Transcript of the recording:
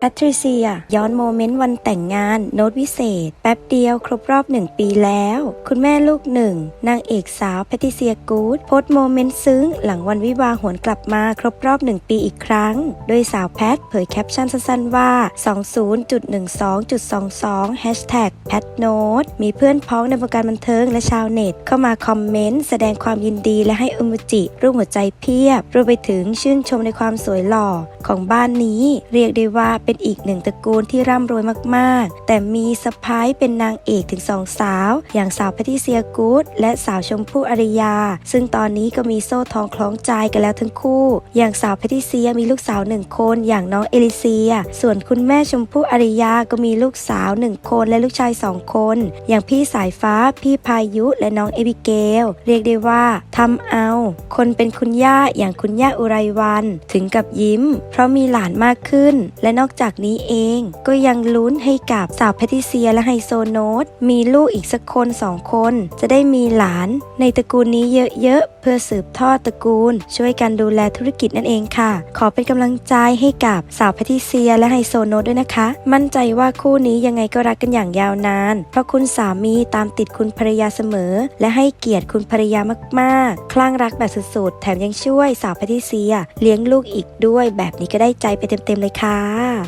แพทริเซีย ย้อนโมเมนต์วันแต่งงาน โน้ตวิเศษ แป๊บเดียวครบรอบหนึ่งปีแล้ว คุณแม่ลูกหนึ่งนางเอกสาวแพทริเซียกูดโพสต์โมเมนต์ซึ้ง หลังวันวิวาห์หวนกลับมาครบรอบหนึ่งปีอีกครั้ง โดยสาวแพทเผยแคปชั่นสั้นๆว่า 20.12.22 Hashtag แพทโน้ตมีเพื่อนพ้องในวงการบันเทิงและชาวเน็ต เข้ามาคอมเมนต์แสดงความยินดีและให้อมุจิรูปหัวใจเพียบรวมไปถึงชื่นชมในความสวยหล่อของบ้านนี้ เรียกได้ว่าเป็นอีกหนึ่งตระกูลที่ร่ำรวยมากๆ แต่มีสะพ้ายเป็นนางเอกถึงสองสาว อย่างสาวแพทิเซียกูดและสาวชมพู่อารยา ซึ่งตอนนี้ก็มีโซ่ทองคล้องใจกันแล้วทั้งคู่ อย่างสาวแพทิเซียมีลูกสาวหนึ่งคนอย่างน้องเอลิเซีย ส่วนคุณแม่ชมพู่อารยาก็มีลูกสาวหนึ่งคนและลูกชายสองคน อย่างพี่สายฟ้า พี่พายุและน้องเอบิเกล เรียกได้ว่าทำเอา คนเป็นคุณย่าอย่างคุณย่าอุไรวัน ถึงกับยิ้ม เพราะมีหลานมากขึ้น และนอกจากนี้เองก็ยังลุ้นให้กับสาวแพทิเซียและไฮโซโนตมีลูกอีกสักคนสองคน จะได้มีหลานในตระกูลนี้เยอะๆ เพื่อสืบทอดตระกูล ช่วยกันดูแลธุรกิจนั่นเองค่ะ ขอเป็นกำลังใจให้กับสาวแพทิเซียและไฮโซโนตด้วยนะคะ มั่นใจว่าคู่นี้ยังไงก็รักกันอย่างยาวนาน เพราะคุณสามีตามติดคุณภรรยาเสมอ และให้เกียรติคุณภรรยามากๆ คลั่งรักแบบสุดๆ แถมยังช่วยสาวแพทิเซีย เลี้ยงลูกอีกด้วยแบบนี้ก็ได้ใจไปเต็มๆเลยค่ะ